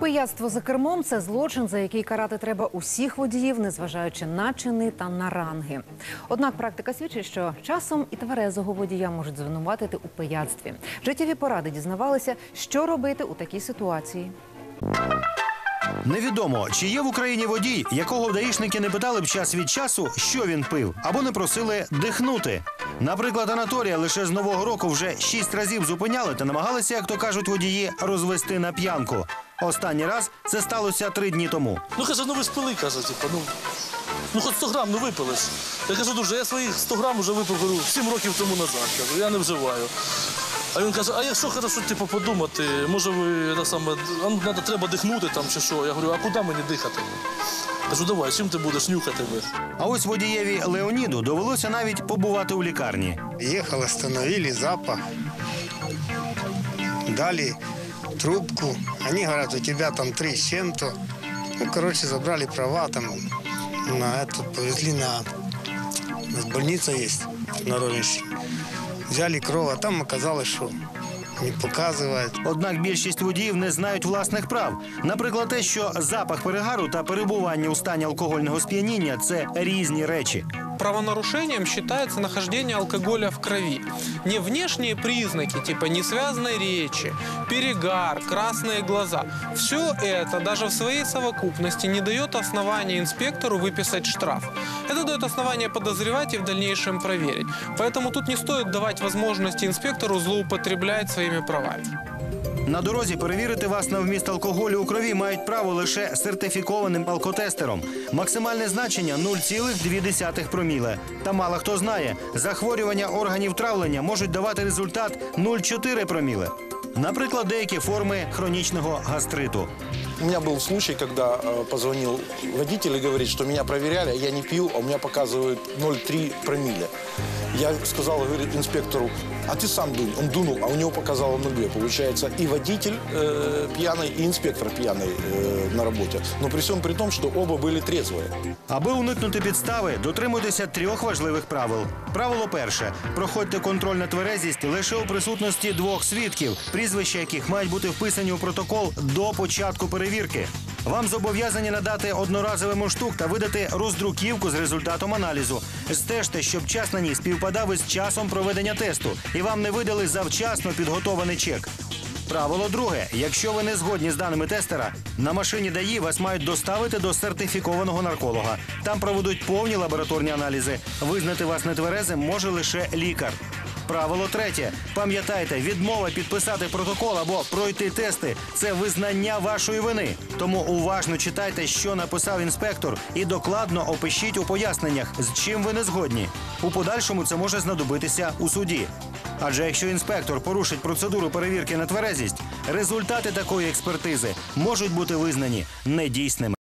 Пияцтво за кермом це злочин, за який карати треба усіх водіїв, незважаючи на чини та на ранги. Однак практика свідчить, що часом і тверезого водія можуть звинуватити у пияцтві. Життєві поради дізнавалися, що робити у такій ситуації. Невідомо, чи є в Україні водій, якого даїшники не питали б час від часу, що він пив, або не просили дихнути. Наприклад, Анатолія лише з нового року вже шість разів зупиняли та намагалися, як то кажуть водії, розвести на п'янку. Останній раз це сталося три дні тому. Ну каже, ну ви спили, каже, типу, ну. Ну хоч 100 грам, ну випили ж. Я кажу, дуже, я своїх 100 грам вже випив говорю, 7 років тому назад. Кажу, я не вживаю. А він каже, а якщо хорошо, типу, подумати, може ви те саме, ну, надо, треба дихнути там чи що. Я говорю, а куди мені дихати? Кажу, давай, чим ти будеш нюхати? ви?» А ось водієві Леоніду довелося навіть побувати у лікарні. Ехал, остановили запах, дали трубку. Они говорят, у тебя там три с чем-то. Ну, короче, забрали права, там на эту повезли на, у нас есть на Ровенщине. Взяли кровь, а там оказалось, что не показывает. Однак більшість водіїв не знають власних прав. Наприклад, те, що запах перегару та перебування у стані алкогольного сп'яніння це різні речі. Правонарушением считается нахождение алкоголя в крови. Не внешние признаки, типа несвязной речи, перегар, красные глаза. Все это даже в своей совокупности не дает основания инспектору выписать штраф. Это дает основание подозревать и в дальнейшем проверить. Поэтому тут не стоит давать возможности инспектору злоупотреблять своими правами. На дорозі перевірити вас на вміст алкоголю у крові мають право лише сертифікованим алкотестером. Максимальне значення 0,2 проміле. Та мало хто знає, захворювання органів травлення можуть давати результат 0,4 проміле. Наприклад, деякі форми хронічного гастриту. У меня был случай, когда э, позвонил водитель и говорит, что меня проверяли, а я не пью, а у меня показывают 0,3 промилле. Я сказал, говорит, инспектору, а ты сам дунь. Он дунул, а у него показало 0,2. Получается, и водитель э, пьяный, и инспектор пьяный э, на работе. Но при всем при том, что оба были трезвые. Аби уникнути підстави, дотримуйтеся трьох важливих правил. Правило перше: проходьте контроль на тверезість лише у присутності двох свідків, прізвища яких мають бути вписані у протокол до початку перевірки. Вам зобов'язані надати одноразовий муштук та видати роздруківку з результатом аналізу. Стежте, щоб час на ній співпадав із часом проведення тесту, і вам не видали завчасно підготований чек. Правило друге: якщо ви не згодні з даними тестера, на машині ДАІ вас мають доставити до сертифікованого нарколога. Там проведуть повні лабораторні аналізи. Визнати вас нетверезим може лише лікар. Правило третє. Пам'ятайте, відмова підписати протокол або пройти тести це визнання вашої вини. Тому уважно читайте, що написав інспектор, і докладно опишіть у поясненнях, з чим ви не згодні. У подальшому це може знадобитися у суді. Адже якщо інспектор порушить процедуру перевірки на тверезість, результати такої експертизи можуть бути визнані недійсними.